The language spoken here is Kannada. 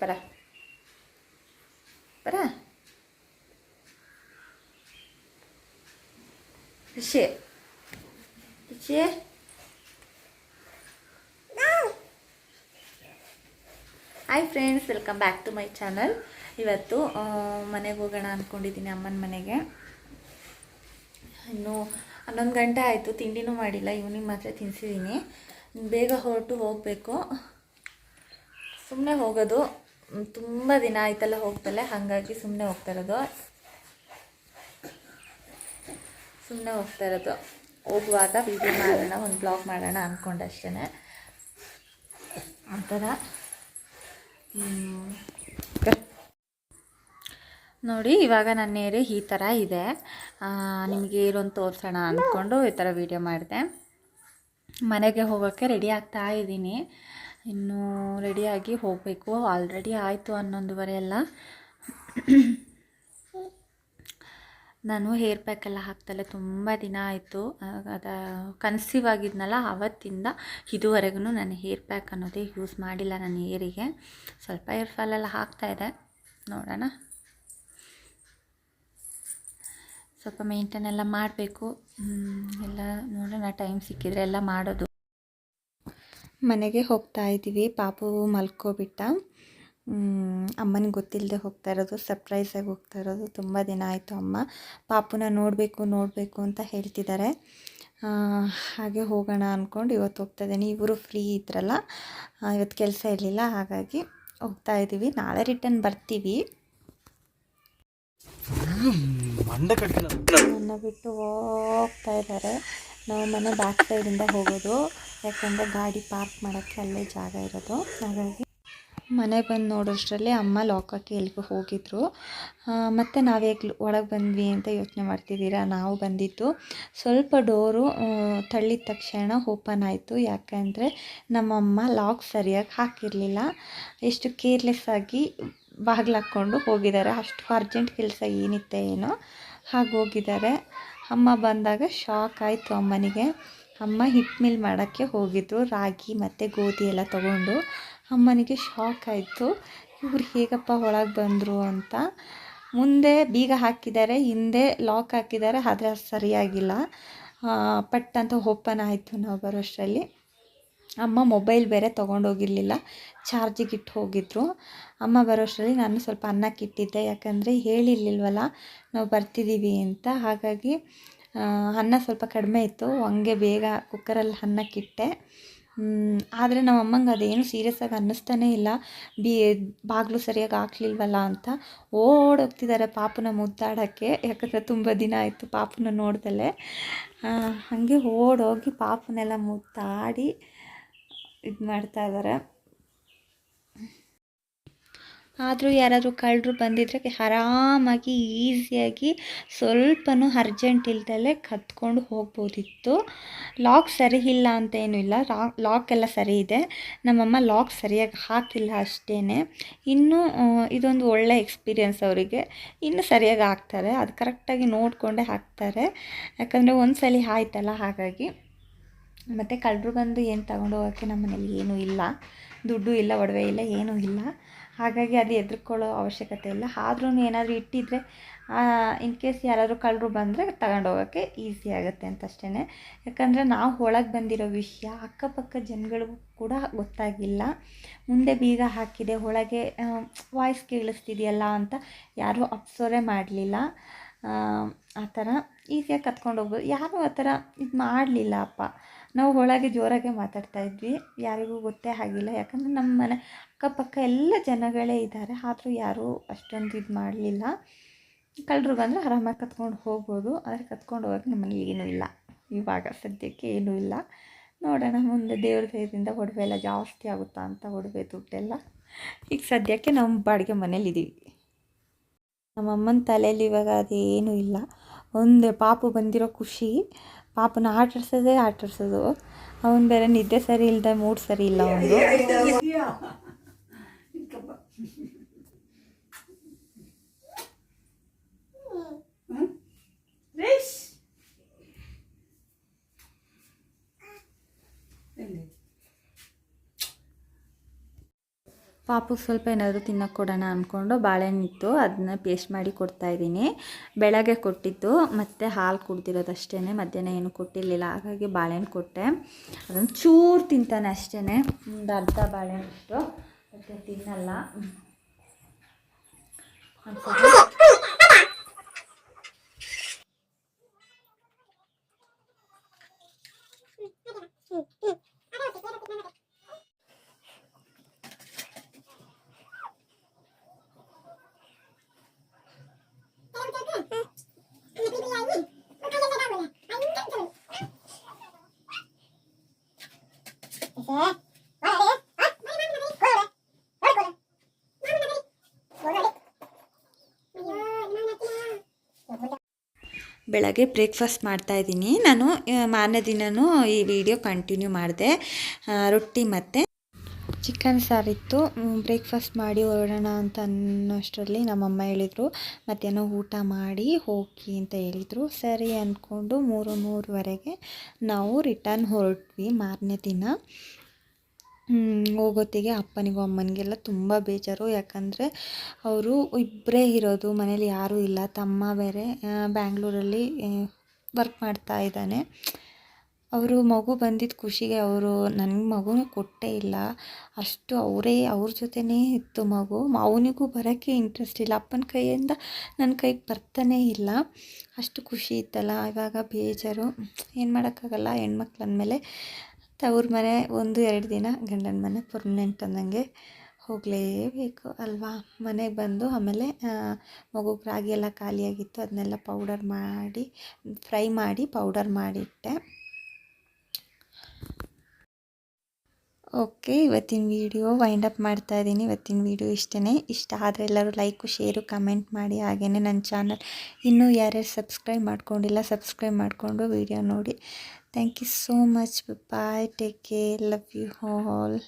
ಬರ Para. Rishi Rishi hi friends welcome back to my channel ಇವತ್ತು ಮನೆಗೆ ಹೋಗೋಣ ಅಂದ್ಕೊಂಡಿದ್ದೀನಿ ಅಮ್ಮನ ಮನೆಗೆ. ಇನ್ನು ಹನ್ನೊಂದು ಗಂಟೆ ಆಯಿತು, ತಿಂಡಿನೂ ಮಾಡಿಲ್ಲ ಈವ್ನಿಂಗ್ ಮಾತ್ರ ತಿನ್ಸಿದ್ದೀನಿ ಬೇಗ ಹೊರಟು ಹೋಗಬೇಕು. ಸುಮ್ಮನೆ ಹೋಗೋದು. ತುಂಬ ದಿನ ಆಯ್ತಲ್ಲ ಹೋಗ್ತಲ್ಲ ಹಾಗಾಗಿ ಸುಮ್ಮನೆ ಹೋಗ್ತಾ ಇರೋದು. ಸುಮ್ಮನೆ ಹೋಗ್ತಾ ಇರೋದು. ಹೋಗುವಾಗ ವಿಡಿಯೋ ಮಾಡೋಣ, ಒಂದು ಬ್ಲಾಗ್ ಮಾಡೋಣ ಅಂದ್ಕೊಂಡು ಅಷ್ಟೇ ಆ ನೋಡಿ, ಇವಾಗ ನನ್ನ ಏರಿ ಈ ಥರ ಇದೆ. ನಿಮಗೆ ಇರೊಂದು ತೋರಿಸೋಣ ಅಂದ್ಕೊಂಡು ಈ ಥರ ವೀಡಿಯೋ ಮಾಡಿದೆ. ಮನೆಗೆ ಹೋಗೋಕ್ಕೆ ರೆಡಿ ಆಗ್ತಾ ಇದ್ದೀನಿ. ಇನ್ನು ರೆಡಿಯಾಗಿ ಹೋಗಬೇಕು. ಆಲ್ರೆಡಿ ಆಯಿತು ಹನ್ನೊಂದುವರೆ ಎಲ್ಲ ನಾನು ಹೇರ್ ಪ್ಯಾಕ್ ಎಲ್ಲ ಹಾಕ್ತಲ್ಲ ತುಂಬ ದಿನ ಆಯಿತು. ಅದ ಕನ್ಸೀವ್ ಆಗಿದ್ನಲ್ಲ ಆವತ್ತಿಂದ ಇದುವರೆಗೂ ನಾನು ಹೇರ್ ಪ್ಯಾಕ್ ಅನ್ನೋದೇ ಯೂಸ್ ಮಾಡಿಲ್ಲ ನನ್ನ ಹೇರಿಗೆ ಸ್ವಲ್ಪ ಹೇರ್ ಫಾಲ್ ಎಲ್ಲ ಹಾಕ್ತಾ ಇದೆ. ನೋಡೋಣ. ಸ್ವಲ್ಪ ಮೇಂಟೈನ್ ಎಲ್ಲ ಮಾಡಬೇಕು. ಎಲ್ಲ ನೋಡೋಣ ಟೈಮ್ ಸಿಕ್ಕಿದ್ರೆ ಎಲ್ಲ ಮಾಡೋದು. ಮನೆಗೆ ಹೋಗ್ತಾ ಇದ್ದೀವಿ. ಪಾಪು ಮಲ್ಕೋಬಿಟ್ಟ. ಅಮ್ಮನಿಗೆ ಗೊತ್ತಿಲ್ಲದೆ ಹೋಗ್ತಾ ಇರೋದು ಸರ್ಪ್ರೈಸಾಗಿ ಹೋಗ್ತಾ ಇರೋದು. ತುಂಬ ದಿನ ಆಯಿತು ಅಮ್ಮ. ಪಾಪುನ ನೋಡಬೇಕು ನೋಡಬೇಕು ಅಂತ ಹೇಳ್ತಿದ್ದಾರೆ. ಹಾಗೆ ಹೋಗೋಣ ಅಂದ್ಕೊಂಡು ಇವತ್ತು ಹೋಗ್ತಾ ಇದ್ದೀನಿ. ಇವರು ಫ್ರೀ ಇದ್ರಲ್ಲ. ಇವತ್ತು ಕೆಲಸ ಇರಲಿಲ್ಲ ಹಾಗಾಗಿ ಹೋಗ್ತಾ ಇದ್ದೀವಿ. ನಾಳೆ ರಿಟರ್ನ್ ಬರ್ತೀವಿ. ನನ್ನ ಬಿಟ್ಟು ಹೋಗ್ತಾ ಇದ್ದಾರೆ. ನಾವು ಮನೆ ಬ್ಯಾಕ್ ಸೈಡಿಂದ ಹೋಗೋದು. ಯಾಕಂದರೆ ಗಾಡಿ ಪಾರ್ಕ್ ಮಾಡೋಕ್ಕೆ ಅಲ್ಲೇ ಜಾಗ ಇರೋದು. ಹಾಗಾಗಿ ಮನೆ ಬಂದು ನೋಡೋಷ್ಟರಲ್ಲಿ ಅಮ್ಮ ಲಾಕ್ ಹಾಕಿ ಎಲ್ಲಿಗೂ ಹೋಗಿದ್ರು. ಮತ್ತು ನಾವು ಹೇಗೆ ಒಳಗೆ ಬಂದ್ವಿ ಅಂತ ಯೋಚನೆ ಮಾಡ್ತಿದ್ದೀರಾ? ನಾವು ಬಂದಿದ್ದು ಸ್ವಲ್ಪ ಡೋರು ತಳ್ಳಿದ ತಕ್ಷಣ ಓಪನ್ ಆಯಿತು. ಯಾಕಂದರೆ ನಮ್ಮಮ್ಮ ಲಾಕ್ ಸರಿಯಾಗಿ ಹಾಕಿರಲಿಲ್ಲ. ಎಷ್ಟು ಕೇರ್ಲೆಸ್ ಆಗಿ ಬಾಗಿಲು ಹಾಕ್ಕೊಂಡು ಹೋಗಿದ್ದಾರೆ. ಅಷ್ಟು ಅರ್ಜೆಂಟ್ ಕೆಲಸ ಏನಿತ್ತೆ ಏನೋ ಹಾಗೆ ಹೋಗಿದ್ದಾರೆ. ಅಮ್ಮ ಬಂದಾಗ ಶಾಕ್ ಆಯಿತು ಅಮ್ಮನಿಗೆ. ಅಮ್ಮ ಹಿಟ್ ಮಿಲ್ ಮಾಡೋಕ್ಕೆ ಹೋಗಿದ್ರು. ರಾಗಿ ಮತ್ತು ಗೋಧಿ ಎಲ್ಲ ತೊಗೊಂಡು. ಅಮ್ಮನಿಗೆ ಶಾಕ್ ಆಯಿತು. ಇವ್ರು ಹೇಗಪ್ಪ ಒಳಗೆ ಬಂದರು ಅಂತ. ಮುಂದೆ ಬೀಗ ಹಾಕಿದ್ದಾರೆ, ಹಿಂದೆ ಲಾಕ್ ಹಾಕಿದ್ದಾರೆ, ಆದರೆ ಸರಿಯಾಗಿಲ್ಲ. ಪಟ್ ಅಂತ ಓಪನ್ ಆಯಿತು ನಾವು ಬರೋಷ್ಟರಲ್ಲಿ. ಅಮ್ಮ ಮೊಬೈಲ್ ಬೇರೆ ತೊಗೊಂಡೋಗಿರಲಿಲ್ಲ. ಚಾರ್ಜಿಗೆ ಇಟ್ಟು ಹೋಗಿದ್ರು. ಅಮ್ಮ ಬರೋಷ್ಟರಲ್ಲಿ ನಾನು ಸ್ವಲ್ಪ ಅನ್ನಕ್ಕಿಟ್ಟಿದ್ದೆ. ಯಾಕಂದರೆ ಹೇಳಿರ್ಲಿಲ್ವಲ್ಲ, ನಾವು ಬರ್ತಿದ್ದೀವಿ ಅಂತ. ಹಾಗಾಗಿ ಅನ್ನ ಸ್ವಲ್ಪ ಕಡಿಮೆ ಇತ್ತು. ಹಂಗೆ ಬೇಗ ಕುಕ್ಕರಲ್ಲಿ ಅನ್ನಕ್ಕಿಟ್ಟೆ ಆದರೆ ನಮ್ಮ ಅಮ್ಮಂಗೆ ಅದೇನು ಸೀರಿಯಸ್ಸಾಗಿ ಅನ್ನಿಸ್ತಾನೇ ಇಲ್ಲ. ಬಿ, ಬಾಗಿಲು ಸರಿಯಾಗಿ ಹಾಕ್ಲಿಲ್ವಲ್ಲ ಅಂತ ಓಡೋಗ್ತಿದ್ದಾರೆ ಪಾಪನ ಮುದ್ದಾಡೋಕ್ಕೆ. ಯಾಕಂದರೆ ತುಂಬ ದಿನ ಆಯಿತು ಪಾಪನ ನೋಡ್ದಲೆ. ಹಾಗೆ ಓಡೋಗಿ ಪಾಪನೆಲ್ಲ ಮುದ್ದಾಡಿ ಇದು ಮಾಡ್ತಾ ಇದ್ದಾರೆ ಆದರೂ ಯಾರಾದರೂ ಕಳ್ಳರು ಬಂದಿದ್ದರೆ ಆರಾಮಾಗಿ, ಈಸಿಯಾಗಿ ಸ್ವಲ್ಪನೂ ಅರ್ಜೆಂಟ್ ಇಲ್ದಲೆ ಕತ್ಕೊಂಡು ಹೋಗ್ಬೋದಿತ್ತು. ಲಾಕ್ ಸರಿ ಇಲ್ಲ ಅಂತ ಏನೂ ಇಲ್ಲ. ಲಾಕ್ ಎಲ್ಲ ಸರಿ ಇದೆ. ನಮ್ಮಮ್ಮ ಲಾಕ್ ಸರಿಯಾಗಿ ಹಾಕಿಲ್ಲ ಅಷ್ಟೇ ಇನ್ನೂ ಇದೊಂದು ಒಳ್ಳೆ ಎಕ್ಸ್ಪೀರಿಯನ್ಸ್ ಅವರಿಗೆ. ಇನ್ನೂ ಸರಿಯಾಗಿ ಹಾಕ್ತಾರೆ. ಅದು ಕರೆಕ್ಟಾಗಿ ನೋಡಿಕೊಂಡೇ ಹಾಕ್ತಾರೆ. ಯಾಕಂದರೆ ಒಂದು ಸಲ ಆಯ್ತಲ್ಲ ಹಾಗಾಗಿ. ಮತ್ತು ಕಳ್ಳರು ಬಂದು ಏನು ತಗೊಂಡು ಹೋಗೋಕ್ಕೆ ನಮ್ಮ ಮನೇಲಿ ಏನೂ ಇಲ್ಲ. ದುಡ್ಡು ಇಲ್ಲ, ಒಡವೆ ಇಲ್ಲ, ಏನೂ ಇಲ್ಲ. ಹಾಗಾಗಿ ಅದು ಹೆದ್ರಿಕೊಳ್ಳೋ ಅವಶ್ಯಕತೆ ಇಲ್ಲ. ಆದ್ರೂ ಏನಾದರೂ ಇಟ್ಟಿದ್ರೆ ಇನ್ ಕೇಸ್ ಯಾರಾದರೂ ಕಳ್ಳರು ಬಂದರೆ ತಗೊಂಡೋಗೋಕ್ಕೆ ಈಸಿ ಆಗುತ್ತೆ ಅಂತ ಅಷ್ಟೇ ಯಾಕಂದರೆ ನಾವು ಒಳಗೆ ಬಂದಿರೋ ವಿಷಯ ಅಕ್ಕಪಕ್ಕ ಜನಗಳಿಗೂ ಕೂಡ ಗೊತ್ತಾಗಿಲ್ಲ. ಮುಂದೆ ಬೀಗ ಹಾಕಿದೆ, ಒಳಗೆ ವಾಯ್ಸ್ ಕೇಳಿಸ್ತಿದೆಯಲ್ಲ ಅಂತ ಯಾರೂ ಅಪ್ಸೋರೆ ಮಾಡಲಿಲ್ಲ. ಆ ಥರ ಈಸಿಯಾಗಿ ಕತ್ಕೊಂಡು ಹೋಗ್ಬೋದು. ಯಾರೂ ಆ ಥರ ಇದು ಮಾಡಲಿಲ್ಲ ಅಪ್ಪ. ನಾವು ಒಳಗೆ ಜೋರಾಗೆ ಮಾತಾಡ್ತಾ ಇದ್ವಿ. ಯಾರಿಗೂ ಗೊತ್ತೇ ಆಗಿಲ್ಲ. ಯಾಕಂದರೆ ನಮ್ಮ ಮನೆ ಅಕ್ಕಪಕ್ಕ ಎಲ್ಲ ಜನಗಳೇ ಇದ್ದಾರೆ. ಆದರೂ ಯಾರೂ ಅಷ್ಟೊಂದು ಇದು ಮಾಡಲಿಲ್ಲ. ಕಳ್ಳರು ಬಂದರೆ ಆರಾಮಾಗಿ ಕತ್ಕೊಂಡು ಹೋಗ್ಬೋದು. ಆದರೆ ಕತ್ಕೊಂಡು ಹೋಗೋಕೆ ನಮ್ಮಲ್ಲಿ ಏನೂ ಇಲ್ಲ. ಇವಾಗ ಸದ್ಯಕ್ಕೆ ಏನೂ ಇಲ್ಲ. ನೋಡೋಣ, ಮುಂದೆ ದೇವ್ರ ದಯದಿಂದ ಒಡವೆ ಎಲ್ಲ ಜಾಸ್ತಿ ಆಗುತ್ತಾ ಅಂತ ಒಡವೆ ದುಡ್ಡೆಲ್ಲ. ಈಗ ಸದ್ಯಕ್ಕೆ ನಮ್ಮ ಬಾಡಿಗೆ ಮನೇಲಿದ್ದೀವಿ ನಮ್ಮಮ್ಮನ ತಲೆಯಲ್ಲಿ ಇವಾಗ ಅದೇನೂ ಇಲ್ಲ. ಒಂದೇ ಪಾಪು ಬಂದಿರೋ ಖುಷಿ. ಪಾಪನ ಆಟಾಡ್ಸೋದೇ ಆಟಾಡ್ಸೋದು. ಅವನು ಬೇರೆ ನಿದ್ದೆ ಸರಿ ಇಲ್ಲದೆ ಮೂಡ್ ಸರಿ ಇಲ್ಲ ಅವನು ಪಾಪು ಸ್ವಲ್ಪ ಏನಾದರೂ ತಿನ್ನೋಕೆ ಕೊಡೋಣ ಅಂದ್ಕೊಂಡು ಬಾಳೆಹಣ್ಣಿತ್ತು ಅದನ್ನ ಪೇಸ್ಟ್ ಮಾಡಿ ಕೊಡ್ತಾಯಿದ್ದೀನಿ ಬೆಳಗ್ಗೆ ಕೊಟ್ಟಿದ್ದು, ಮತ್ತು ಹಾಲು ಕುಡ್ದಿರೋದಷ್ಟೇ ಮಧ್ಯಾಹ್ನ ಏನು ಕೊಟ್ಟಿರಲಿಲ್ಲ. ಹಾಗಾಗಿ ಬಾಳೆಹಣ್ಣು ಕೊಟ್ಟೆ. ಅದನ್ನು ಚೂರು ತಿಂತಾನೆ ಅಷ್ಟೇ ಒಂದು ಅರ್ಧ ಬಾಳೆಹಣ್ಣಷ್ಟು ಮತ್ತು ತಿನ್ನಲ್ಲ. ಬೆಳಗ್ಗೆ ಬ್ರೇಕ್ಫಾಸ್ಟ್ ಮಾಡ್ತಾಯಿದ್ದೀನಿ ನಾನು ಮಾರನೇ ದಿನವೂ ಈ ವಿಡಿಯೋ ಕಂಟಿನ್ಯೂ ಮಾಡಿದೆ. ರೊಟ್ಟಿ ಮತ್ತು ಚಿಕನ್ ಸಾರಿತ್ತು ಬ್ರೇಕ್ಫಾಸ್ಟ್ ಮಾಡಿ ಹೊರಡೋಣ ಅಂತ ಅನ್ನೋಷ್ಟರಲ್ಲಿ ನಮ್ಮಮ್ಮ ಹೇಳಿದರು. ಮಧ್ಯಾಹ್ನ ಊಟ ಮಾಡಿ ಹೋಗಿ ಅಂತ ಹೇಳಿದರು. ಸರಿ ಅಂದ್ಕೊಂಡು ಮೂರು, ಮೂರುವರೆಗೆ ನಾವು ರಿಟರ್ನ್ ಹೊರಟ್ವಿ ಮಾರನೇ ದಿನ. ಹೋಗೋತ್ತಿಗೆ ಅಪ್ಪನಿಗೂ ಅಮ್ಮನಿಗೆಲ್ಲ ತುಂಬ ಬೇಜಾರು. ಯಾಕಂದರೆ ಅವರು ಇಬ್ಬರೇ ಇರೋದು, ಮನೇಲಿ ಯಾರೂ ಇಲ್ಲ. ತಮ್ಮ ಬೇರೆ ಬ್ಯಾಂಗ್ಳೂರಲ್ಲಿ ವರ್ಕ್ ಮಾಡ್ತಾ ಇದ್ದಾನೆ. ಅವರು ಮಗು ಬಂದಿದ್ದ ಖುಷಿಗೆ ಅವರು ನನಗೆ ಮಗುನೇ ಕೊಟ್ಟೇ ಇಲ್ಲ. ಅಷ್ಟು ಅವರೇ, ಅವ್ರ ಜೊತೆನೇ ಇತ್ತು ಮಗು. ಅವನಿಗೂ ಬರೋಕ್ಕೆ ಇಂಟ್ರೆಸ್ಟ್ ಇಲ್ಲ. ಅಪ್ಪನ ಕೈಯಿಂದ ನನ್ನ ಕೈಗೆ ಬರ್ತಾನೇ ಇಲ್ಲ. ಅಷ್ಟು ಖುಷಿ ಇತ್ತಲ್ಲ. ಇವಾಗ ಬೇಜಾರು. ಏನು ಮಾಡೋಕ್ಕಾಗಲ್ಲ. ಹೆಣ್ಮಕ್ಳು ಅಂದಮೇಲೆ ತವ್ರ ಮನೆ ಒಂದು ಎರಡು ದಿನ ಗಂಡನ ಮನೆ ಪರ್ಮನೆಂಟ್ ಅಂದಂಗೆ ಹೋಗಲೇಬೇಕು ಅಲ್ವಾ? ಮನೆಗೆ ಬಂದು ಆಮೇಲೆ ಮಗುಗೆ ರಾಗಿ ಎಲ್ಲ ಖಾಲಿಯಾಗಿತ್ತು ಅದನ್ನೆಲ್ಲ ಪೌಡರ್ ಮಾಡಿ ಫ್ರೈ ಮಾಡಿ ಪೌಡರ್ ಮಾಡಿಟ್ಟೆ. ಓಕೆ ಇವತ್ತಿನ ವೀಡಿಯೋ ವೈಂಡ್ ಅಪ್ ಮಾಡ್ತಾ ಇದ್ದೀನಿ. ಇವತ್ತಿನ ವೀಡಿಯೋ ಇಷ್ಟೇ ಇಷ್ಟ ಆದರೆ ಎಲ್ಲರೂ ಲೈಕು ಶೇರು ಕಮೆಂಟ್ ಮಾಡಿ. ಹಾಗೆಯೇ ನನ್ನ ಚಾನಲ್ ಇನ್ನೂ ಯಾರ್ಯಾರು ಸಬ್ಸ್ಕ್ರೈಬ್ ಮಾಡ್ಕೊಂಡಿಲ್ಲ ಸಬ್ಸ್ಕ್ರೈಬ್ ಮಾಡಿಕೊಂಡು ವೀಡಿಯೋ ನೋಡಿ. Thank you so much. Bye bye. Take care. Love you all.